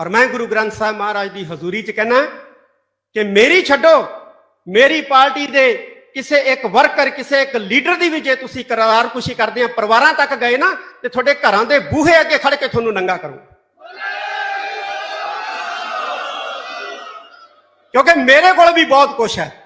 ਔਰ ਮੈਂ ਗੁਰੂ ਗ੍ਰੰਥ ਸਾਹਿਬ ਮਹਾਰਾਜ ਦੀ ਹਜ਼ੂਰੀ 'ਚ ਕਹਿਣਾ ਕਿ ਮੇਰੀ ਛੱਡੋ, ਮੇਰੀ ਪਾਰਟੀ ਦੇ ਕਿਸੇ ਇੱਕ ਵਰਕਰ, ਕਿਸੇ ਇੱਕ ਲੀਡਰ ਦੀ ਵੀ ਜੇ ਤੁਸੀਂ ਕਰਾਰਕੁਸ਼ੀ ਕਰਦੇ ਆ, ਪਰਿਵਾਰਾਂ ਤੱਕ ਗਏ ਨਾ, ਤੇ ਤੁਹਾਡੇ ਘਰਾਂ ਦੇ ਬੂਹੇ ਅੱਗੇ ਖੜ ਕੇ ਤੁਹਾਨੂੰ ਨੰਗਾ ਕਰੂੰ। ਕਿਉਂਕਿ ਮੇਰੇ ਕੋਲ ਵੀ ਬਹੁਤ ਕੁਝ ਹੈ।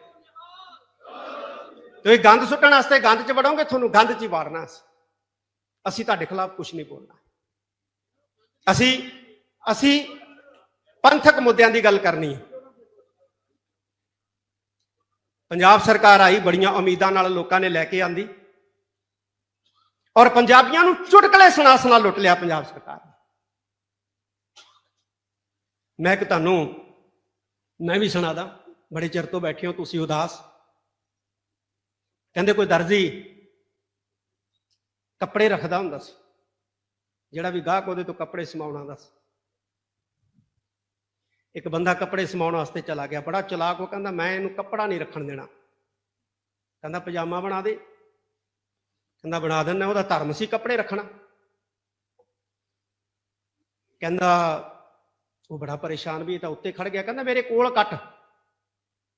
ਤੁਸੀਂ ਗੰਦ ਸੁੱਟਣ ਵਾਸਤੇ ਗੰਦ 'ਚ ਵੜੋਗੇ, ਤੁਹਾਨੂੰ ਗੰਦ 'ਚ ਹੀ ਵਾੜਨਾ ਅਸੀਂ। ਤੁਹਾਡੇ ਖਿਲਾਫ ਕੁਝ ਨਹੀਂ ਬੋਲਣਾ। ਅਸੀਂ ਅਸੀਂ ਪੰਥਕ ਮੁੱਦਿਆਂ ਦੀ ਗੱਲ ਕਰਨੀ ਹੈ। ਪੰਜਾਬ ਸਰਕਾਰ ਆਈ, ਬੜੀਆਂ ਉਮੀਦਾਂ ਨਾਲ ਲੋਕਾਂ ਨੇ ਲੈ ਕੇ ਆਂਦੀ। ਔਰ ਪੰਜਾਬੀਆਂ ਨੂੰ ਚੁਟਕਲੇ ਸੁਣਾ ਸੁਣਾ ਲੁੱਟ ਲਿਆ ਪੰਜਾਬ ਸਰਕਾਰ ਮੈਂ ਕਿ ਤੁਹਾਨੂੰ, ਮੈਂ ਵੀ ਸੁਣਾਦਾ, ਬੜੇ ਚਿਰ ਤੋਂ ਬੈਠੇ ਹੋ, ਤੁਸੀਂ ਉਦਾਸ। ਕਹਿੰਦੇ ਕੋਈ ਦਰਜੀ ਕੱਪੜੇ ਰੱਖਦਾ ਹੁੰਦਾ ਸੀ। ਜਿਹੜਾ ਵੀ ਗਾਹਕ ਉਹਦੇ ਤੋਂ ਕੱਪੜੇ ਸਮਾਉਣ ਆਉਂਦਾ ਸੀ। ਇੱਕ ਬੰਦਾ ਕੱਪੜੇ ਸਮਾਉਣ ਵਾਸਤੇ ਚਲਾ ਗਿਆ, ਬੜਾ ਚਲਾਕ, ਉਹ ਕਹਿੰਦਾ, ਮੈਂ ਇਹਨੂੰ ਕੱਪੜਾ ਨਹੀਂ ਰੱਖਣ ਦੇਣਾ। ਕਹਿੰਦਾ, ਪਜਾਮਾ ਬਣਾ ਦੇ। ਕਹਿੰਦਾ, ਬਣਾ ਦਿੰਦਾ, ਉਹਦਾ ਧਰਮ ਸੀ ਕੱਪੜੇ ਰੱਖਣਾ। ਕਹਿੰਦਾ, ਉਹ ਬੜਾ ਪਰੇਸ਼ਾਨ ਵੀ ਤਾਂ ਉੱਤੇ ਖੜ ਗਿਆ। ਕਹਿੰਦਾ, ਮੇਰੇ ਕੋਲ ਕੱਟ।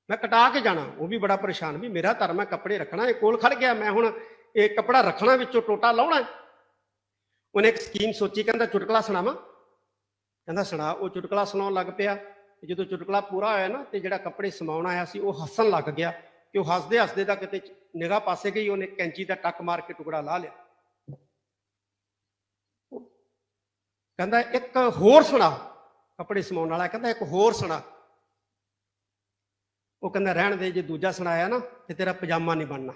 ਮੈਂ ਕਟਾ ਕੇ ਜਾਣਾ, ਉਹ ਵੀ ਬੜਾ ਪਰੇਸ਼ਾਨ, ਵੀ ਮੇਰਾ ਧਰਮ ਹੈ, ਕੱਪੜੇ ਰੱਖਣਾ, ਇਹ ਕੋਲ ਖੜ ਗਿਆ, ਮੈਂ ਹੁਣ ਇਹ ਕੱਪੜਾ ਰੱਖਣਾ ਵਿੱਚੋਂ ਟੋਟਾ ਲਾਉਣਾ ਉਹਨੇ ਇੱਕ ਸਕੀਮ ਸੋਚੀ, ਕਹਿੰਦਾ ਚੁਟਕਲਾ ਸੁਣਾਵਾਂ? ਕਹਿੰਦਾ ਸੁਣਾ, ਉਹ ਚੁਟਕਲਾ ਸੁਣਾਉਣ ਲੱਗ ਪਿਆ ਜਦੋਂ ਚੁਟਕਲਾ ਪੂਰਾ ਹੋਇਆ ਨਾ, ਤੇ ਜਿਹੜਾ ਕੱਪੜੇ ਸਮਾਉਣ ਆਇਆ ਸੀ, ਉਹ ਹੱਸਣ ਲੱਗ ਗਿਆ ਕਿ ਉਹ ਹੱਸਦੇ ਹੱਸਦੇ ਦਾ ਕਿਤੇ ਨਿਗਾਹ ਪਾਸੇ ਗਈ, ਉਹਨੇ ਕੈਂਚੀ ਦਾ ਟੱਕ ਮਾਰ ਕੇ ਟੁਕੜਾ ਲਾ ਲਿਆ। ਕਹਿੰਦਾ ਇੱਕ ਹੋਰ ਸੁਣਾ, ਕੱਪੜੇ ਸਮਾਉਣ ਵਾਲਾ, ਕਹਿੰਦਾ ਇੱਕ ਹੋਰ ਸੁਣਾ। ਉਹ ਕਹਿੰਦਾ ਰਹਿਣ ਦੇ ਜੇ ਦੂਜਾ ਸੁਣਾਇਆ ਨਾ ਤੇ ਤੇਰਾ ਪਜਾਮਾ ਨਹੀਂ ਬਣਨਾ।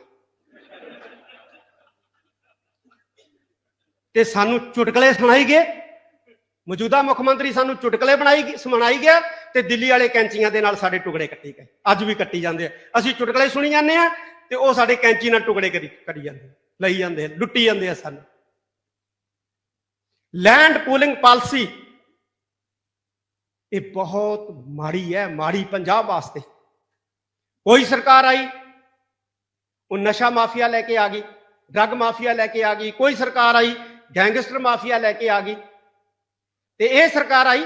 ਤੇ ਸਾਨੂੰ ਚੁਟਕਲੇ ਸੁਣਾਈ ਗਏ। ਮੌਜੂਦਾ ਮੁੱਖ ਮੰਤਰੀ ਸਾਨੂੰ ਚੁਟਕਲੇ ਬਣਾਈ ਸੁਣਾਈ ਗਿਆ ਤੇ ਦਿੱਲੀ ਵਾਲੇ ਕੈਂਚੀਆਂ ਦੇ ਨਾਲ ਸਾਡੇ ਟੁਕੜੇ ਕੱਟੀ ਗਏ। ਅੱਜ ਵੀ ਕੱਟੀ ਜਾਂਦੇ ਆ। ਅਸੀਂ ਚੁਟਕਲੇ ਸੁਣੀ ਜਾਂਦੇ ਆ ਤੇ ਉਹ ਸਾਡੇ ਕੈਂਚੀ ਨਾਲ ਟੁਕੜੇ ਕਰੀ ਕਰੀ ਜਾਂਦੇ ਲਈ ਜਾਂਦੇ ਆ, ਲੁੱਟੀ ਜਾਂਦੇ ਆ ਸਾਨੂੰ। ਲੈਂਡ ਪੂਲਿੰਗ ਪਾਲਿਸੀ ਇਹ ਬਹੁਤ ਮਾੜੀ ਹੈ ਮਾੜੀ ਪੰਜਾਬ ਵਾਸਤੇ। ਕੋਈ ਸਰਕਾਰ ਆਈ, ਉਹ ਨਸ਼ਾ ਮਾਫੀਆ ਲੈ ਕੇ ਆ ਗਈ, ਡਰੱਗ ਮਾਫੀਆ ਲੈ ਕੇ ਆ ਗਈ, ਕੋਈ ਸਰਕਾਰ ਆਈ, ਗੈਂਗਸਟਰ ਮਾਫੀਆ ਲੈ ਕੇ ਆ ਗਈ। ਤੇ ਇਹ ਸਰਕਾਰ ਆਈ,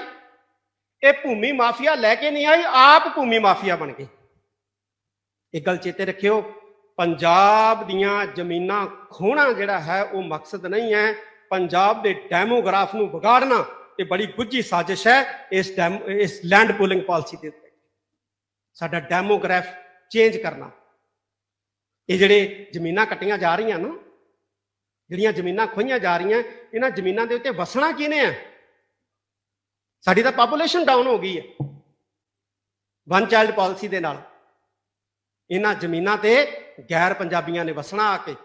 ਇਹ ਭੂਮੀ ਮਾਫੀਆ ਲੈ ਕੇ ਨਹੀਂ ਆਈ, ਆਪ ਭੂਮੀ ਮਾਫੀਆ ਬਣ ਗਈ। ਇਹ ਗੱਲ ਚੇਤੇ ਰੱਖਿਓ, ਪੰਜਾਬ ਦੀਆਂ ਜ਼ਮੀਨਾਂ ਖੋਣਾ ਜਿਹੜਾ ਹੈ, ਉਹ ਮਕਸਦ ਨਹੀਂ ਹੈ। ਪੰਜਾਬ ਦੇ ਡੈਮੋਗ੍ਰਾਫ ਨੂੰ ਵਿਗਾੜਨਾ, ਇਹ ਬੜੀ ਗੁੱਝੀ ਸਾਜ਼ਿਸ਼ ਹੈ ਇਸ ਡੈਮ, ਇਸ ਲੈਂਡ ਪੂਲਿੰਗ ਪਾਲਿਸੀ ਦੇ ਉੱਤੇ। ਸਾਡਾ ਡੈਮੋਗ੍ਰਾਫ ਚੇਂਜ ਕਰਨਾ। ਇਹ ਜਿਹੜੇ ਜ਼ਮੀਨਾਂ ਕੱਟੀਆਂ ਜਾ ਰਹੀਆਂ ਨਾ, ਜਿਹੜੀਆਂ ਜ਼ਮੀਨਾਂ ਖੋਈਆਂ ਜਾ ਰਹੀਆਂ, ਇਹਨਾਂ ਜ਼ਮੀਨਾਂ ਦੇ ਉੱਤੇ ਵਸਣਾ ਕਿਹਨੇ ਹੈ ਸਾਡੀ ਤਾਂ ਪਾਪੂਲੇਸ਼ਨ ਡਾਊਨ ਹੋ ਗਈ ਹੈ। ਵਨ ਚਾਈਲਡ ਪਾਲਿਸੀ ਦੇ ਨਾਲ। ਇਹਨਾਂ ਜ਼ਮੀਨਾਂ ਤੇ ਗੈਰ ਪੰਜਾਬੀਆਂ ਨੇ ਵਸਣਾ ਆ ਕੇ।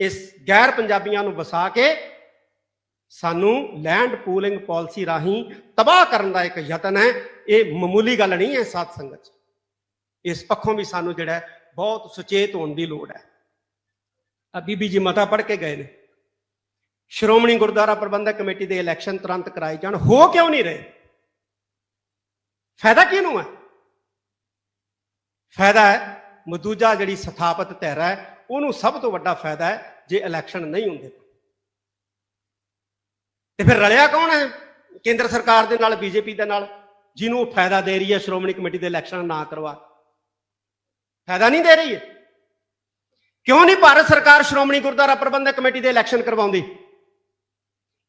ਇਸ ਗੈਰ ਪੰਜਾਬੀਆਂ ਨੂੰ ਵਸਾ ਕੇ ਸਾਨੂੰ ਲੈਂਡ ਪੂਲਿੰਗ ਪਾਲਿਸੀ ਰਾਹੀਂ ਤਬਾਹ ਕਰਨ ਦਾ ਇੱਕ ਯਤਨ ਹੈ। ਇਹ ਮਾਮੂਲੀ ਗੱਲ ਨਹੀਂ ਹੈ ਸਾਧ ਸੰਗਤ ਇਸ ਪੱਖੋਂ ਵੀ ਸਾਨੂੰ ਜਿਹੜਾ ਬਹੁਤ ਸੁਚੇਤ ਹੋਣ ਦੀ ਲੋੜ ਹੈ। ਆ ਬੀਬੀ ਜੀ ਮਤਾ ਪੜ੍ਹ ਕੇ ਗਏ ਨੇ। ਸ਼੍ਰੋਮਣੀ ਗੁਰਦੁਆਰਾ ਪ੍ਰਬੰਧਕ ਕਮੇਟੀ ਦੇ ਇਲੈਕਸ਼ਨ ਤੁਰੰਤ ਕਰਾਏ ਜਾਣ। ਹੋ ਕਿਉਂ ਨਹੀਂ ਰਹੇ? ਫਾਇਦਾ ਕਿਹਨੂੰ ਹੈ? ਫਾਇਦਾ ਹੈ ਮਦੂਜਾ ਜਿਹੜੀ ਸਥਾਪਿਤ ਧਿਰ ਹੈ, ਉਹਨੂੰ ਸਭ ਤੋਂ ਵੱਡਾ ਫਾਇਦਾ ਹੈ ਜੇ ਇਲੈਕਸ਼ਨ ਨਹੀਂ ਹੁੰਦੇ। ਤੇ ਫਿਰ ਰਲਿਆ ਕੌਣ ਹੈ ਕੇਂਦਰ ਸਰਕਾਰ ਦੇ ਨਾਲ, ਬੀਜੇਪੀ ਦੇ ਨਾਲ, ਜਿਹਨੂੰ ਉਹ ਫਾਇਦਾ ਦੇ ਰਹੀ ਹੈ ਸ਼੍ਰੋਮਣੀ ਕਮੇਟੀ ਦੇ ਇਲੈਕਸ਼ਨ ਨਾ ਕਰਵਾ? ਫਾਇਦਾ ਨਹੀਂ ਦੇ ਰਹੀ ਹੈ ਕਿਉਂ ਨਹੀਂ ਭਾਰਤ ਸਰਕਾਰ ਸ਼੍ਰੋਮਣੀ ਗੁਰਦੁਆਰਾ ਪ੍ਰਬੰਧਕ ਕਮੇਟੀ ਦੇ ਇਲੈਕਸ਼ਨ ਕਰਵਾਉਂਦੀ?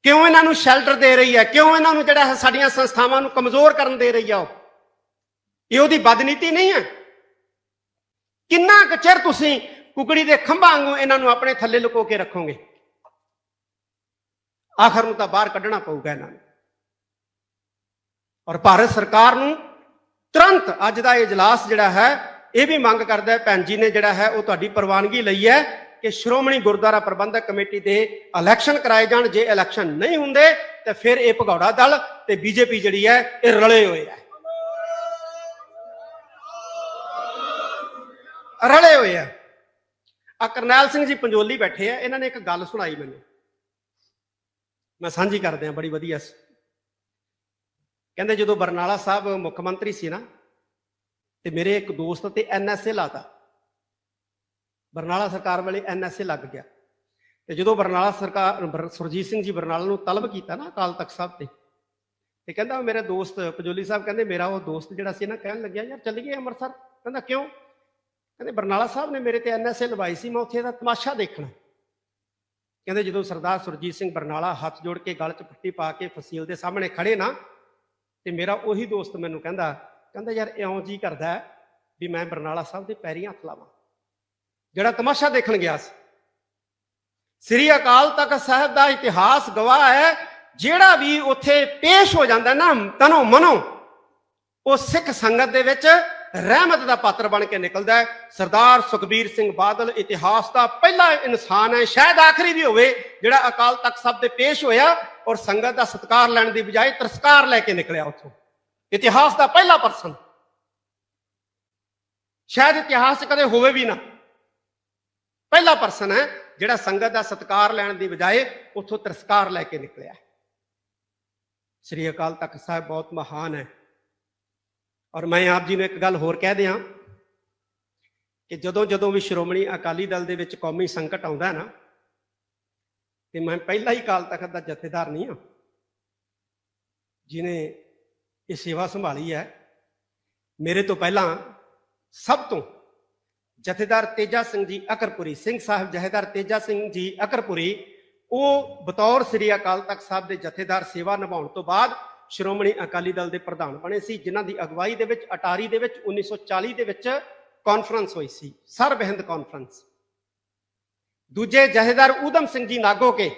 ਕਿਉਂ ਇਹਨਾਂ ਨੂੰ ਸ਼ੈਲਟਰ ਦੇ ਰਹੀ ਹੈ? ਕਿਉਂ ਇਹਨਾਂ ਨੂੰ ਜਿਹੜਾ ਹੈ ਸਾਡੀਆਂ ਸੰਸਥਾਵਾਂ ਨੂੰ ਕਮਜ਼ੋਰ ਕਰਨ ਦੇ ਰਹੀ ਆ ਉਹ? ਇਹ ਉਹਦੀ ਬਦਨੀਤੀ ਨਹੀਂ ਹੈ। ਕਿੰਨਾ ਕੁ ਚਿਰ ਤੁਸੀਂ ਕੁਕੜੀ ਦੇ ਖੰਭਾਂ ਵਾਂਗੂ ਇਹਨਾਂ ਨੂੰ ਆਪਣੇ ਥੱਲੇ ਲੁਕੋ ਕੇ ਰੱਖੋਗੇ? ਆਖਰ ਨੂੰ ਤਾਂ ਬਾਹਰ ਕੱਢਣਾ ਪਊਗਾ ਇਹਨਾਂ ਨੂੰ। ਔਰ ਭਾਰਤ ਸਰਕਾਰ ਨੂੰ ਤੁਰੰਤ ਅੱਜ ਦਾ ਇਹ ਇਜਲਾਸ ਜਿਹੜਾ ਹੈ ਇਹ ਵੀ ਮੰਗ ਕਰਦਾ ਹੈ ਭੈਣ ਜੀ ਨੇ ਜਿਹੜਾ ਹੈ ਉਹ ਤੁਹਾਡੀ ਪ੍ਰਵਾਨਗੀ ਲਈ ਹੈ ਕਿ ਸ਼੍ਰੋਮਣੀ ਗੁਰਦੁਆਰਾ ਪ੍ਰਬੰਧਕ ਕਮੇਟੀ ਦੇ ਇਲੈਕਸ਼ਨ ਕਰਾਏ ਜਾਣ। ਜੇ ਇਲੈਕਸ਼ਨ ਨਹੀਂ ਹੁੰਦੇ, ਤੇ ਫਿਰ ਇਹ ਭਗੌੜਾ ਦਲ ਤੇ ਬੀਜੇਪੀ ਜਿਹੜੀ ਹੈ, ਇਹ ਰਲੇ ਹੋਏ ਹੈ। ਰਲੇ ਹੋਏ ਆ ਆ ਕਰਨੈਲ ਸਿੰਘ ਜੀ ਪੰਜੋਲੀ ਬੈਠੇ ਆ, ਇਹਨਾਂ ਨੇ ਇੱਕ ਗੱਲ ਸੁਣਾਈ ਮੈਨੂੰ। ਮੈਂ ਸਾਂਝੀ ਕਰਦੇ ਆ ਬੜੀ ਵਧੀਆ ਸੀ। ਕਹਿੰਦੇ ਜਦੋਂ ਬਰਨਾਲਾ ਸਾਹਿਬ ਮੁੱਖ ਮੰਤਰੀ ਸੀ ਨਾ ਤੇ ਮੇਰੇ ਇੱਕ ਦੋਸਤ ਤੇ ਐਨਐਸਏ ਲਾਤਾ। ਬਰਨਾਲਾ ਸਰਕਾਰ ਵੇਲੇ ਐਨਐਸਏ ਲੱਗ ਗਿਆ। ਤੇ ਜਦੋਂ ਬਰਨਾਲਾ ਸਰਕਾਰ ਸੁਰਜੀਤ ਸਿੰਘ ਜੀ ਬਰਨਾਲਾ ਨੂੰ ਤਲਬ ਕੀਤਾ ਨਾ ਅਕਾਲ ਤਖਤ ਸਾਹਿਬ ਤੇ ਤੇ ਕਹਿੰਦਾ ਮੇਰੇ ਦੋਸਤ ਪਜੋਲੀ ਸਾਹਿਬ ਕਹਿੰਦੇ, ਮੇਰਾ ਉਹ ਦੋਸਤ ਜਿਹੜਾ ਸੀ ਨਾ ਕਹਿਣ ਲੱਗਿਆ, ਯਾਰ ਚੱਲੀਏ ਅੰਮ੍ਰਿਤਸਰ। ਕਹਿੰਦਾ, ਕਿਉਂ? ਕਹਿੰਦੇ, ਬਰਨਾਲਾ ਸਾਹਿਬ ਨੇ ਮੇਰੇ ਤੇ ਐਨਐਸਏ ਲਵਾਈ ਸੀ, ਮੈਂ ਉੱਥੇ ਦਾ ਤਮਾਸ਼ਾ ਦੇਖਣਾ। ਕਹਿੰਦੇ, ਜਦੋਂ ਸਰਦਾਰ ਸੁਰਜੀਤ ਸਿੰਘ ਬਰਨਾਲਾ ਹੱਥ ਜੋੜ ਕੇ ਗਲ 'ਚ ਪੱਟੀ ਪਾ ਕੇ ਫਸੀਲ ਦੇ ਸਾਹਮਣੇ ਖੜੇ ਨਾ, ਤੇ ਮੇਰਾ ਉਹੀ ਦੋਸਤ ਮੈਨੂੰ ਕਹਿੰਦਾ ਕਹਿੰਦਾ ਯਾਰ ਇਉਂ ਜੀ ਕਰਦਾ ਵੀ ਮੈਂ ਬਰਨਾਲਾ ਸਾਹਿਬ ਦੇ ਪੈਰੀ ਹੱਥ ਲਾਵਾਂ। ਜਿਹੜਾ ਤਮਾਸ਼ਾ ਦੇਖਣ ਗਿਆ ਸੀ। ਸ੍ਰੀ ਅਕਾਲ ਤਖਤ ਸਾਹਿਬ ਦਾ ਇਤਿਹਾਸ ਗਵਾਹ ਹੈ, ਜਿਹੜਾ ਵੀ ਉੱਥੇ ਪੇਸ਼ ਹੋ ਜਾਂਦਾ ਨਾ ਤਨੋ ਮਨੋ, ਉਹ ਸਿੱਖ ਸੰਗਤ ਦੇ ਵਿੱਚ ਰਹਿਮਤ ਦਾ ਪਾਤਰ ਬਣ ਕੇ ਨਿਕਲਦਾ ਹੈ। ਸਰਦਾਰ ਸੁਖਬੀਰ ਸਿੰਘ ਬਾਦਲ ਇਤਿਹਾਸ ਦਾ ਪਹਿਲਾ ਇਨਸਾਨ ਹੈ, ਸ਼ਾਇਦ ਆਖਰੀ ਵੀ ਹੋਵੇ, ਜਿਹੜਾ ਅਕਾਲ ਤਖਤ ਸਾਹਿਬ ਦੇ ਪੇਸ਼ ਹੋਇਆ ਔਰ ਸੰਗਤ ਦਾ ਸਤਿਕਾਰ ਲੈਣ ਦੀ ਬਜਾਏ ਤਰਸਕਾਰ ਲੈ ਕੇ ਨਿਕਲਿਆ ਉੱਥੋਂ। ਇਤਿਹਾਸ ਦਾ ਪਹਿਲਾ ਪਰਸਨ। ਸ਼ਾਇਦ ਇਤਿਹਾਸ ਕਦੇ ਹੋਵੇ ਵੀ ਨਾ। ਪਹਿਲਾ ਪਰਸਨ ਹੈ, ਜਿਹੜਾ ਸੰਗਤ ਦਾ ਸਤਿਕਾਰ ਲੈਣ ਦੀ ਬਜਾਏ ਉੱਥੋਂ ਤਿਰਸਕਾਰ ਲੈ ਕੇ ਨਿਕਲਿਆ ਸ੍ਰੀ ਅਕਾਲ ਤਖਤ ਸਾਹਿਬ ਬਹੁਤ ਮਹਾਨ ਹੈ। ਔਰ ਮੈਂ ਆਪ ਜੀ ਨੂੰ ਇੱਕ ਗੱਲ ਹੋਰ ਕਹਿ ਦਿਆਂ ਕਿ ਜਦੋਂ ਜਦੋਂ ਵੀ ਸ਼੍ਰੋਮਣੀ ਅਕਾਲੀ ਦਲ ਦੇ ਵਿੱਚ ਕੌਮੀ ਸੰਕਟ ਆਉਂਦਾ ਹੈ ਨਾ, ਤੇ ਮੈਂ ਪਹਿਲਾ ਹੀ ਅਕਾਲ ਤਖਤ ਦਾ ਜਥੇਦਾਰ ਨਹੀਂ ਹਾਂ। ਜਿਨੇ ਇਹ ਸੇਵਾ ਸੰਭਾਲੀ ਹੈ। ਮੇਰੇ ਤੋਂ ਪਹਿਲਾਂ ਸਭ ਤੋਂ ਜਥੇਦਾਰ ਤੇਜਾ ਸਿੰਘ ਜੀ ਅਕਰਪੁਰੀ, ਸਿੰਘ ਸਾਹਿਬ ਜਥੇਦਾਰ ਤੇਜਾ ਸਿੰਘ ਜੀ ਅਕਰਪੁਰੀ, ਉਹ ਬਤੌਰ ਸ੍ਰੀ ਅਕਾਲ ਤਖਤ ਸਾਹਿਬ ਦੇ ਜਥੇਦਾਰ ਸੇਵਾ ਨਿਭਾਉਣ ਤੋਂ ਬਾਅਦ ਸ਼੍ਰੋਮਣੀ ਅਕਾਲੀ ਦਲ ਦੇ ਪ੍ਰਧਾਨ ਬਣੇ ਸੀ, ਜਿਨ੍ਹਾਂ ਦੀ ਅਗਵਾਈ ਦੇ ਵਿੱਚ, ਅਟਾਰੀ ਦੇ ਵਿੱਚ 1940 ਦੇ ਵਿੱਚ ਕਾਨਫਰੰਸ ਹੋਈ ਸੀ, ਸਰਬਹਿੰਦ ਕਾਨਫਰੰਸ ਦੂਜੇ ਜਥੇਦਾਰ ਊਧਮ ਸਿੰਘ ਜੀ ਨਾਗੋਕੇ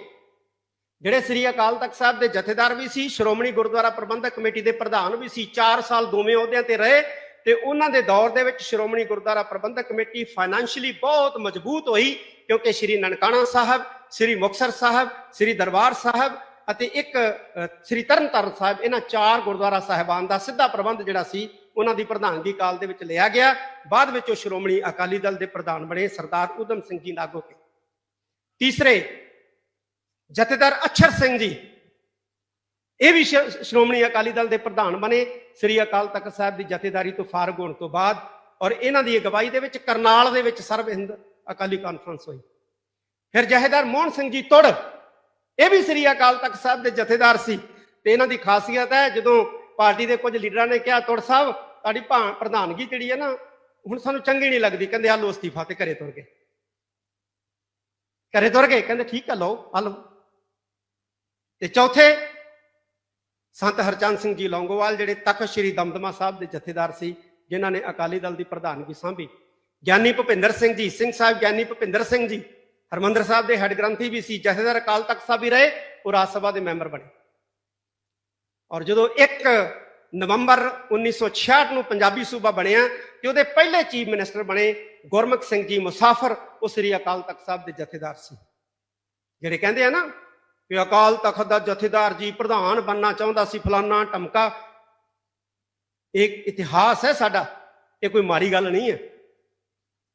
ਜਿਹੜੇ ਸ੍ਰੀ ਅਕਾਲ ਤਖਤ ਸਾਹਿਬ ਦੇ ਜਥੇਦਾਰ ਵੀ ਸੀ ਸ਼੍ਰੋਮਣੀ ਗੁਰਦੁਆਰਾ ਪ੍ਰਬੰਧਕ ਕਮੇਟੀ ਦੇ ਪ੍ਰਧਾਨ ਵੀ ਸੀ 4 ਸਾਲ ਦੋਵੇਂ ਅਹੁਦਿਆਂ ਤੇ ਰਹੇ ਤੇ ਉਹਨਾਂ ਦੇ ਦੌਰ ਦੇ ਵਿੱਚ ਸ਼੍ਰੋਮਣੀ ਗੁਰਦੁਆਰਾ ਪ੍ਰਬੰਧਕ ਕਮੇਟੀ ਫਾਈਨੈਂਸ਼ੀਅਲੀ ਬਹੁਤ ਮਜ਼ਬੂਤ ਹੋਈ ਕਿਉਂਕਿ ਸ੍ਰੀ ਨਨਕਾਣਾ ਸਾਹਿਬ ਸ੍ਰੀ ਮੁਕਤਸਰ ਸਾਹਿਬ ਸ੍ਰੀ ਦਰਬਾਰ ਸਾਹਿਬ ਅਤੇ ਇੱਕ ਅ, ਸ੍ਰੀ ਤਰਨਤਾਰਨ ਸਾਹਿਬ ਇਹਨਾਂ ਚਾਰ ਗੁਰਦੁਆਰਾ ਸਾਹਿਬਾਨ ਦਾ ਸਿੱਧਾ ਪ੍ਰਬੰਧ ਜਿਹੜਾ ਸੀ ਉਹਨਾਂ ਦੀ ਪ੍ਰਧਾਨਗੀ ਕਾਲ ਦੇ ਵਿੱਚ ਲਿਆ ਗਿਆ। ਬਾਅਦ ਵਿੱਚ ਉਹ ਸ਼੍ਰੋਮਣੀ ਅਕਾਲੀ ਦਲ ਦੇ ਪ੍ਰਧਾਨ ਬਣੇ ਸਰਦਾਰ ਊਧਮ ਸਿੰਘ ਜੀ ਨਾਗੋ ਕੇ। ਤੀਸਰੇ ਜਥੇਦਾਰ ਅਛਰ ਸਿੰਘ ਜੀ। ਇਹ ਵੀ ਸ਼੍ਰੋਮਣੀ ਅਕਾਲੀ ਦਲ ਦੇ ਪ੍ਰਧਾਨ ਬਣੇ। ਸ੍ਰੀ ਅਕਾਲ ਤਖਤ ਸਾਹਿਬ ਦੀ ਜਥੇਦਾਰੀ ਤੋਂ ਫਾਰਗ ਹੋਣ ਤੋਂ ਬਾਅਦ ਔਰ ਇਹਨਾਂ ਦੀ ਅਗਵਾਈ ਦੇ ਵਿੱਚ ਕਰਨਾਲ ਦੇ ਵਿੱਚ ਸਰਬ ਹਿੰਦ ਅਕਾਲੀ ਕਾਨਫਰੰਸ ਹੋਈ। ਫਿਰ ਜਥੇਦਾਰ ਮੋਹਨ ਸਿੰਘ ਜੀ ਤੁੜ, ਇਹ ਵੀ ਸ੍ਰੀ ਅਕਾਲ ਤਖਤ ਸਾਹਿਬ ਦੇ ਜਥੇਦਾਰ ਸੀ। ਤੇ ਇਹਨਾਂ ਦੀ ਖਾਸੀਅਤ ਹੈ, ਜਦੋਂ ਪਾਰਟੀ ਦੇ ਕੁਝ ਲੀਡਰਾਂ ਨੇ ਕਿਹਾ, ਤੁੜ ਸਾਹਿਬ, ਤੁਹਾਡੀ ਭਾ- ਪ੍ਰਧਾਨਗੀ ਜਿਹੜੀ ਹੈ ਨਾ, ਹੁਣ ਸਾਨੂੰ ਚੰਗੀ ਨਹੀਂ ਲੱਗਦੀ। ਕਹਿੰਦੇ ਆ ਲੋ ਅਸਤੀਫਾ ਤੇ ਘਰੇ ਤੁਰ ਗਏ। ਘਰੇ ਤੁਰ ਗਏ, ਕਹਿੰਦੇ, ਠੀਕ ਆ ਲਓ ਆ ਲਓ। ਤੇ ਚੌਥੇ ਸੰਤ ਹਰਚੰਦ ਸਿੰਘ ਜੀ ਲੌਂਗੋਵਾਲ, ਜਿਹੜੇ ਤਖਤ ਸ੍ਰੀ ਦਮਦਮਾ ਸਾਹਿਬ ਦੇ ਜਥੇਦਾਰ ਸੀ, ਜਿਨ੍ਹਾਂ ਨੇ ਅਕਾਲੀ ਦਲ ਦੀ ਪ੍ਰਧਾਨਗੀ ਸੰਭੀ। ਗਿਆਨੀ ਭੁਪਿੰਦਰ ਸਿੰਘ ਜੀ, ਸਿੰਘ ਸਾਹਿਬ ਗਿਆਨੀ ਭੁਪਿੰਦਰ ਸਿੰਘ ਜੀ, ਹਰਮੰਦਰ ਸਾਹਿਬ ਦੇ ਹੈੱਡ ਗ੍ਰੰਥੀ ਵੀ ਸੀ, ਜਥੇਦਾਰ ਅਕਾਲ ਤਖਤ ਸਾਹਿਬ ਵੀ ਰਹੇ, ਉਹ ਰਾਜ ਸਭਾ ਦੇ ਮੈਂਬਰ ਬਣੇ। ਔਰ ਜਦੋਂ 1 ਨਵੰਬਰ 1966 ਨੂੰ ਪੰਜਾਬੀ ਸੂਬਾ ਬਣਿਆ, ਤੇ ਉਹਦੇ ਪਹਿਲੇ ਚੀਫ ਮਿਨਿਸਟਰ ਬਣੇ ਗੁਰਮੁਖ ਸਿੰਘ ਜੀ ਮੁਸਾਫਰ, ਉਹ ਸ੍ਰੀ ਅਕਾਲ ਤਖਤ ਸਾਹਿਬ ਦੇ ਜਥੇਦਾਰ ਸੀ। ਜਿਹੜੇ ਕਹਿੰਦੇ ਆ ਨਾ ਕਿ ਅਕਾਲ ਤਖਤ ਦਾ ਜਥੇਦਾਰ ਜੀ ਪ੍ਰਧਾਨ ਬੰਨਣਾ ਚਾਹੁੰਦਾ ਸੀ, ਫਲਾਨਾ ਟਮਕਾ। ਇਹ ਇਤਿਹਾਸ ਹੈ ਸਾਡਾ, ਇਹ ਕੋਈ ਮਾੜੀ ਗੱਲ ਨਹੀਂ ਹੈ।